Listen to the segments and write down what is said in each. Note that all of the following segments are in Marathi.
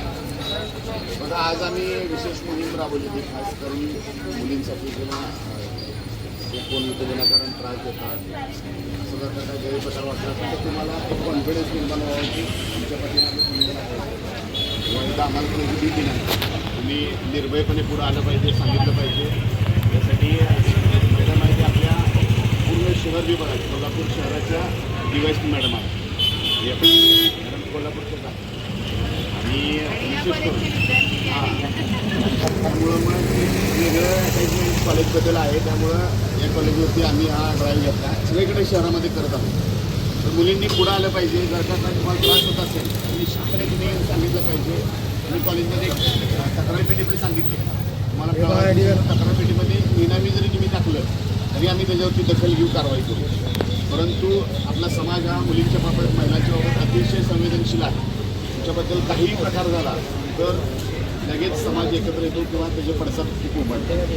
बघा आज आम्ही विशेष मोहीम राबवली होती खास करून मुलींसाठी किंवा जे कोण विनाकारण त्रास देतात असं जर का काही गैरप्रकार वाटला तर तुम्हाला एक कॉन्फिडन्स निर्माण व्हावा की तुमच्या पाठीमागे कोणीतरी आहे. किंवा एकदा आम्हाला कोणी भीती नाही. तुम्ही निर्भयपणे पुढं आलं पाहिजे सांगितलं पाहिजे. यासाठी आपल्याला माहिती आपल्या पूर्ण शहर विभागात कोल्हापूर शहराच्या डिवाईस मॅडम आहे मॅडम कोल्हापूरच्याच आहे आणि हां. त्यामुळं मग वेगळं अटॅचमेंट कॉलेजबद्दल आहे त्यामुळं या कॉलेजवरती आम्ही हा ड्राईव्ह घेतला. सगळीकडे शहरामध्ये करत आहोत. तर मुलींनी पुढं आलं पाहिजे जर का तुम्हाला त्रास होत असेल तर निश्चितपणे तुम्ही सांगितलं पाहिजे. तुम्ही कॉलेजमध्ये तक्रार पेटी पण सांगितली. की तक्रार पेटीमध्ये इनामी जरी तुम्ही तरी आम्ही त्याच्यावरती दखल घेऊ कारवाई करू. परंतु आपला समाज हा मुलींच्या बाबत महिलांच्या बाबत अतिशय संवेदनशील आहे. तुमच्याबद्दल काहीही प्रकार झाला तर लगेच समाज एकत्र येतो किंवा त्याचे पडसाद खूप उमटतात.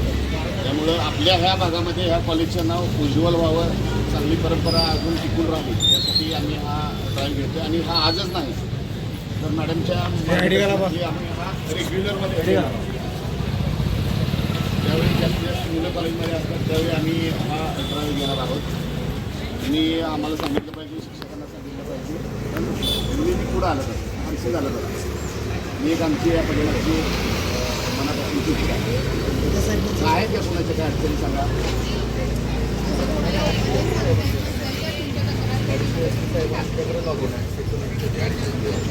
त्यामुळं आपल्या ह्या भागामध्ये ह्या कॉलेजचं नाव उज्ज्वल व्हावं चांगली परंपरा अजून टिकून राहावी यासाठी आम्ही हा ड्राईव्ह घेतो आणि हा आजच नाही तर मॅडमच्या आम्ही हा रेग्युलरमध्ये. ज्यावेळी जास्तीत जास्त मुलं कॉलेजमध्ये असतात त्यावेळी आम्ही हा ड्राईव्ह घेणार आहोत. आणि आम्हाला सांगितलं पाहिजे शिक्षकांना सांगितलं पाहिजे. पण ती पुढं आलं पाहिजे आमचं झालं पाहिजे. मी एक आमची या पडल्याची मनापासून चुकी आहे. आहे त्या कोणाच्या काय अडचणी सांगा? आहे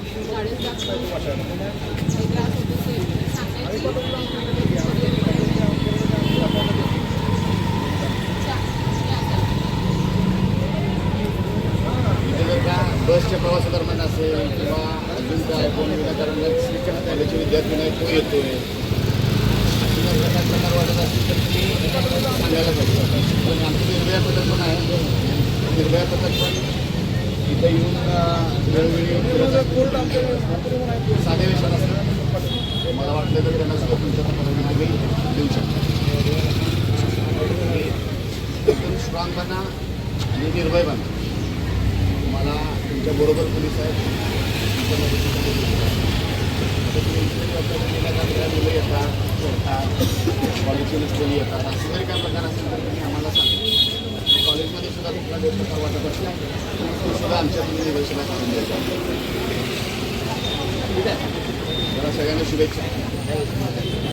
पेठेत असेल जर का बसच्या प्रवासादरम्यान असेल किंवा अजून काय कोण विनाकारण शिक्षण कायद्याचे विद्यार्थी नाही तो येतोय. जर प्रकार वाटत असतील तर तुम्ही सांगायला पाहिजे. पण आमचं निर्भया पथक पण आहे. निर्भया पथक पण इथे येऊन वेळोवेळी साधे विषय असतात. मला वाटलं तर त्यांना सुद्धा तुमच्या परवानगी देऊ शकतो. एकदम स्ट्रॉंग बना आणि निर्भय बना. तुम्हाला तुमच्या बरोबर पोलीस आहेत. मुलं येतात कॉलेजचे मुली येतात. असं जरी काय प्रकार असेल तर तुम्ही आम्हाला सांगा. कॉलेजमध्ये सुद्धा कुठला गैरप्रकार वाटत असला आमच्या तुम्ही निदर्शनात आणून ठीक आहे? मला सगळ्यांना शुभेच्छा.